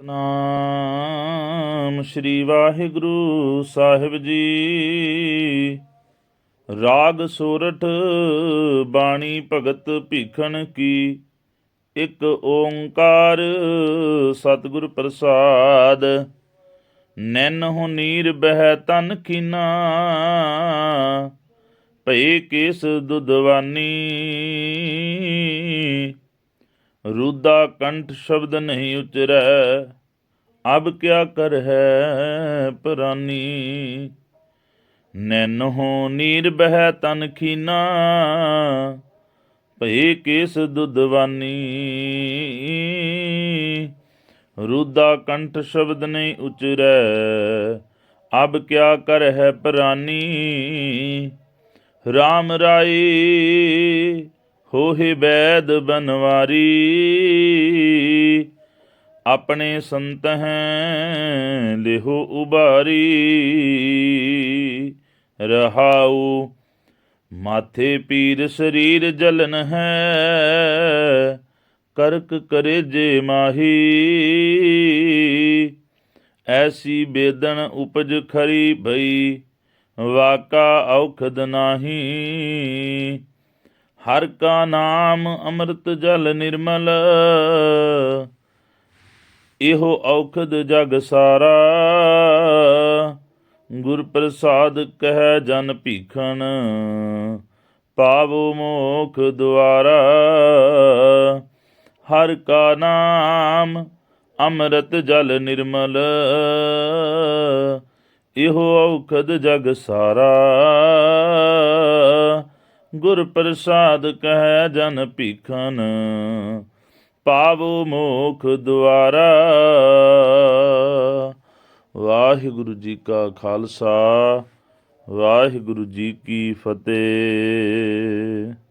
ਨਾਮ ਸ੍ਰੀ ਵਾਹਿਗੁਰੂ ਸਾਹਿਬ ਜੀ। ਰਾਗ ਸੋਰਠ ਬਾਣੀ ਭਗਤ ਭੀਖਣ ਕੀ, ਇੱਕ ਓੰਕਾਰ ਸਤਿਗੁਰ ਪ੍ਰਸਾਦ। ਨੈਨ ਹੋ ਨੀਰ ਬਹਿ ਤਨ ਖੀਨਾ, ਭਈ ਕਿਸ ਦੁਦਵਾਨੀ। ਰੁਦਾ ਕੰਠ ਸ਼ਬਦ ਨਹੀਂ ਉਚਰੈ। ਅਬ ਕਿਆ ਕਰ ਹੈ ਪ੍ਰਾਨੀ। ਨੈਣ ਨੀਰ ਬਹਿ ਤਨ ਖੀਨਾ। ਭਈ ਕਿਸ ਦੁਦਵਾਨੀ ਰੁਦਾ ਕੰਠ ਸ਼ਬਦ ਨਹੀਂ ਉਚਰੈ। ਅਬ ਕਿਆ ਕਰ ਹੈ ਪ੍ਰਾਨੀ। RAM ਰਾਈ ਹੋਹਿ ਬੈਦ ਬਨਵਾਰੀ, ਆਪਣੇ ਸੰਤ ਹੈ ਲਿਹੋ ਉਬਾਰੀ। ਰਹਾਉ, ਮਾਥੇ ਪੀਰ ਸਰੀਰ ਜਲਨ ਹੈ, ਕਰਕ ਕਰੇ ਜੇ ਮਾਹੀ। ਐਸੀ ਬੇਦਨ ਉਪਜ ਖਰੀ ਭਈ, ਵਾਕਾ ਔਖਦ ਨਾਹੀ। ਹਰ ਕਾ ਨਾਮ ਅੰਮ੍ਰਿਤ ਜਲ ਨਿਰਮਲ। ਇਹੋ ਔਖਦ ਜਗ ਸਾਰਾ। ਗੁਰ ਪ੍ਰਸਾਦ ਕਹਿ ਜਨ ਭੀਖਣ, ਪਾਵੋ ਮੋਖ ਦੁਆਰਾ। ਹਰ ਕਾ ਨਾਮ ਅੰਮ੍ਰਿਤ ਜਲ ਨਿਰਮਲ। ਇਹੋ ਔਖਦ ਜਗ ਸਾਰਾ। ਗੁਰ ਪ੍ਰਸਾਦ ਕਹਿ ਜਨ ਭੀਖਨ ਪਾਵੋ ਮੋਖ ਦੁਆਰਾ। ਵਾਹਿਗੁਰੂ ਜੀ ਕਾ ਖਾਲਸਾ, ਵਾਹਿਗੁਰੂ ਜੀ ਕੀ ਫਤਿਹ।